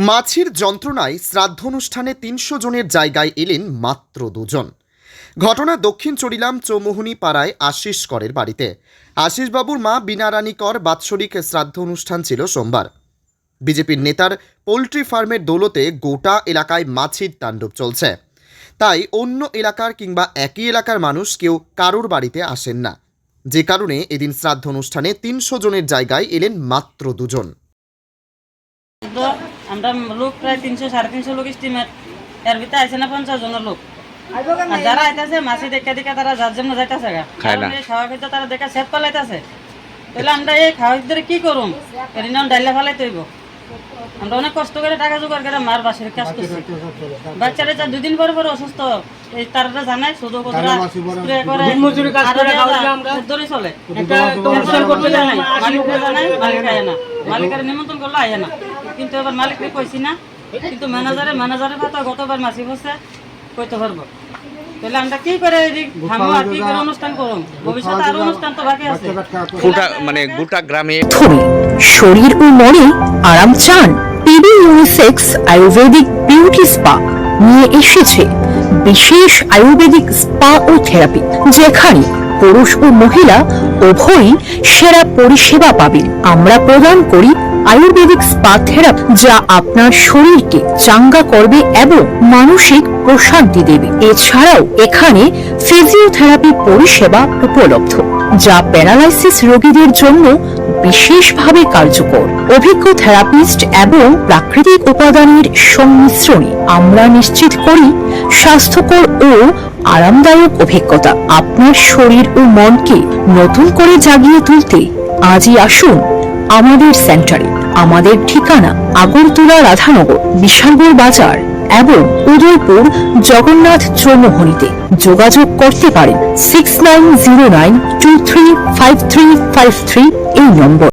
মাছির যন্ত্রণায় শ্রাদ্ধ অনুষ্ঠানে তিনশো জনের জায়গায় এলেন মাত্র দুজন। ঘটনা দক্ষিণ চরিলাম চৌমোহনী পাড়ায় আশিস করের বাড়িতে। আশিসবাবুর মা বিনা বিনারানী কর বাৎসরিক শ্রাদ্ধ অনুষ্ঠান ছিল সোমবার। বিজেপির নেতার পোলট্রি ফার্মের দৌলতে গোটা এলাকায় মাছির তাণ্ডব চলছে। তাই অন্য এলাকার কিংবা একই এলাকার মানুষ কেউ কারোর বাড়িতে আসেন না। যে কারণে এদিন শ্রাদ্ধ অনুষ্ঠানে তিনশো জনের জায়গায় এলেন মাত্র দুজন। আমরা লোক প্রায় তিনশো সাড়ে তিনশো লোক স্টিমেট এর ভিতরে আইসে না পঞ্চাশ জনের লোক। আর যারা আইতাছে মাছি দেখা দেখা তারা যার জন্য যাইতাছে গা। খাওয়া খেতে তারা দেখা সেট পালাইতাছে। তাহলে আমরা এই খাওয়া ধরে কি করুম? এদিন ডাইলে ফালাইতে হইব। আমরা অনেক কষ্ট করে টাকা জোগাড় করে মার বাসের কাজ করছি। বাচ্চারা যা দুদিন পরে পরে অসুস্থ এই তারা জানায় শুধু কতটা স্প্রে করে। ধরে চলে। করতে জানাই মালিক আয় না। মালিকের নিমন্ত্রণ করলে আয় না। কিন্তু এবার মালিককে কইছি না কিন্তু ম্যানেজারে ম্যানেজারের কথা গতবার মাসি বসে কইতে পারব। তাহলে আমরা কি করে থামবো আর কি করে অনুষ্ঠান করুম ভবিষ্যতে আরও অনুষ্ঠান তো বাকি আছে। গোটা মানে গোটা গ্রামে শরীর ও মনে আরাম চান। PB unisex ayurvedic beauty spa নিয়ে এসেছে বিশেষ আয়ুর্বেদিক স্পা ও থেরাপি যেখানে পুরুষ ও মহিলা উভয়ই সেরা পরিষেবা পাবেন। আমরা প্রদান করি আয়ুর্বেদিক স্পা থেরাপি যা আপনার শরীরকে চাঙ্গা করবে এবং মানসিক প্রশান্তি দেবে। এছাড়াও এখানে ফিজিওথেরাপি পরিষেবা উপলব্ধ, যা প্যারালাইসিস রোগীদের জন্য বিশেষভাবে কার্যকর। অভিজ্ঞ থেরাপিস্ট এবং প্রাকৃতিক উপাদানের সংমিশ্রণে আমরা নিশ্চিত করি স্বাস্থ্যকর ও আরামদায়ক অভিজ্ঞতা আপনার শরীর ও মনকে নতুন করে জাগিয়ে তুলতে। আজই আসুন আমাদের সেন্টারে। আমাদের ঠিকানা আগরতলা রাধানগর, বিশালগড় বাজার এবং উদয়পুর জগন্নাথ চৌমোহনীতে যোগাযোগ করতে পারেন six nine zero nine two three five three five three এই নম্বর।